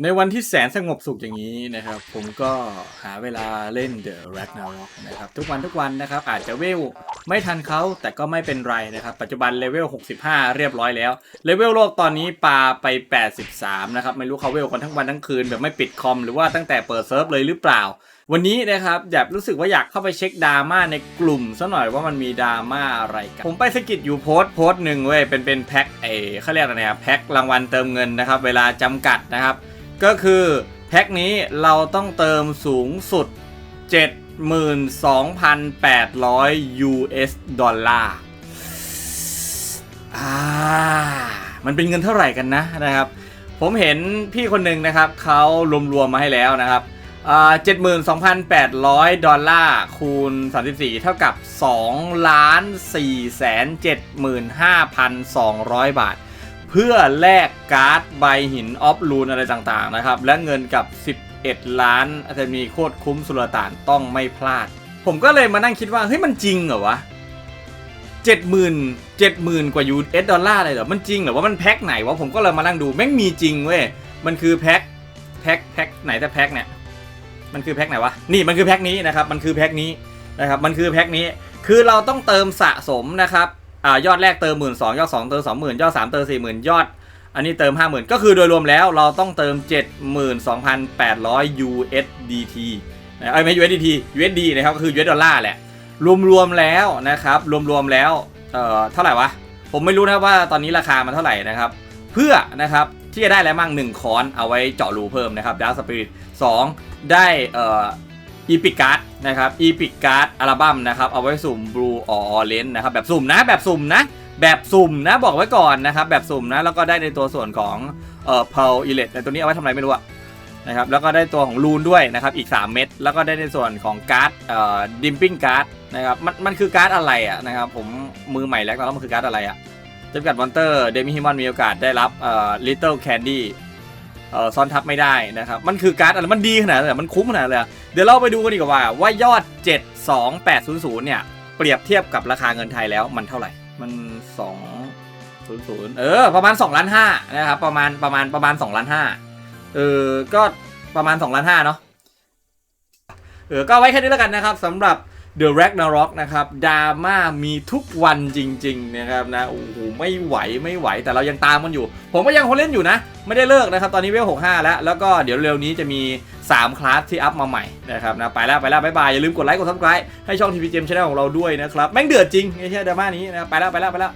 ในวันที่แสนสงบสุขอย่างนี้นะครับ ผมก็หาเวลาเล่น The Ragnarok นะครับ ทุกวันทุกวันนะครับ อาจจะเวลไม่ทันเขาแต่ก็ไม่เป็นไรนะครับ ปัจจุบันเลเวล 65 เรียบร้อยแล้ว เลเวลโลกตอนนี้ปาไป 83 นะครับ ไม่รู้เขาเวลกันทั้งวันทั้งคืน แบบไม่ปิดคอม หรือว่าตั้งแต่เปิดเซิร์ฟเลยหรือเปล่า วันนี้นะครับอยากรู้สึกว่าอยากเข้าไปเช็คดราม่าในกลุ่มซะหน่อยว่ามันมีดราม่าอะไรกันผมไปสกิดอยู่โพสต์โพสต์หนึ่งเว้ยเป็นเป็นแพ็คไอเขาเรียกอะไรนะแพ็ครางวัลเติมเงินนะครับ เวลาจำกัดนะครับ ก็คือแพ็คนี้เราต้องเติมสูงสุด 72,800 US ดอลลาร์อ่ามันเป็นเงินเท่าไหร่กันนะนะครับ ผมเห็นพี่คนหนึ่งนะครับเขารวมๆมาให้แล้วนะครับอ่า72,800ดอลลาร์คูณ34เท่ากับ2ล้าน4แสน75,200บาท เพื่อแลกการ์ดใบหินออฟลูนอะไรต่างๆนะครับ และเงินกับ 11 ล้านอาจจะมีโคตรคุ้มสุลต่านต้องไม่พลาด ผมก็เลยมานั่งคิดว่าเฮ้ยมันจริงเหรอวะ70,000 70,000กว่า US ดอลลาร์เลยเหรอ มันจริงเหรอว่ามันแพ็คไหนวะ ผมก็เลยมานั่งดูแม่งมีจริงเว้ย มันคือแพ็คแพ็คแพ็คไหนแต่แพ็คเนี่ย มันคือแพ็คไหนวะ นี่มันคือแพ็คนี้นะครับ มันคือแพ็คนี้นะครับ มันคือแพ็คนี้ คือเราต้องเติมสะสมนะครับ อ่ายอดแรกเติมหมื่นสองยอดสองเติมสองหมื่นยอดสามเติมสี่หมื่นยอด อันนี้เติมห้าหมื่นก็คือโดยรวมแล้วเราต้องเติมเจ็ดหมื่นสองพันแปดร้อย USDT นะเอ้ไม่ USDT USD นะครับก็คือ US ดอลลาร์แหละรวมๆแล้วนะครับรวมๆแล้วเอ่อเท่าไหร่วะผมไม่รู้นะว่าตอนนี้ราคามันเท่าไหร่นะครับ เพื่อนะครับที่จะได้อะไรบ้างหนึ่งคอนเอาไว้เจาะรูเพิ่มนะครับดาร์สปิริตสองได้เอ่อ อีพิกการ์ดนะครับอีพิกการ์ดอัลบั้มนะครับเอาไว้สุ่มบลูออเลนนะครับแบบสุ่มนะแบบสุ่มนะแบบสุ่มนะบอกไว้ก่อนนะครับแบบสุ่มนะแล้วก็ได้ในตัวส่วนของเอ่อเพลอิเลตในตัวนี้เอาไว้ทำอะไรไม่รู้อะนะครับแล้วก็ได้ตัวของรูนด้วยนะครับอีก 3 เม็ดแล้วก็ได้ในส่วนของการ์ดเอ่อดิมปิ้งการ์ดนะครับมันมันคือการ์ดอะไรอะนะครับผมมือใหม่แล้วแล้วมันคือการ์ดอะไรอะจำกัดมอนเตอร์เดมิฮิมอนมีโอกาสได้รับเอ่อลิตเติ้ลแคนดี้ ซ่อนทับไม่ได้นะครับ มันคือการ์ดอะไร มันดีขนาดนั้นมันคุ้มขนาดนั้นเลยเดี๋ยวเราไปดูกันดีกว่า ว่ายอด 72800 เนี่ย เปรียบเทียบกับราคาเงินไทยแล้วมันเท่าไหร่ มัน 200 เออ ประมาณ2ล้าน5นะครับ ประมาณประมาณประมาณ2ล้าน5เออ ก็ประมาณ2ล้าน5เนาะ เออ ก็ไว้แค่นี้แล้วกันนะครับสำหรับ The Ragnarok นะครับดราม่ามีทุกวันจริงๆนะครับนะโอ้โหไม่ไหวไม่ไหวแต่เรายังตามมันอยู่ ผมก็ยังคนเล่นอยู่นะ ไม่ได้เลิกนะครับ ตอนนี้เวล65 แล้ว แล้วก็เดี๋ยวเร็วนี้จะมี 3 คลาสที่อัพมาใหม่นะครับนะไปแล้วไปแล้วบายบาย อย่าลืมกดไลค์กดซับสไครต์ให้ช่องทีวีเจมช n แนลของเราด้วยนะครับ แม่งเดือดจริงไอ้เชี่ยดราม่านี้นะไปแล้วไปแล้วไปแล้ว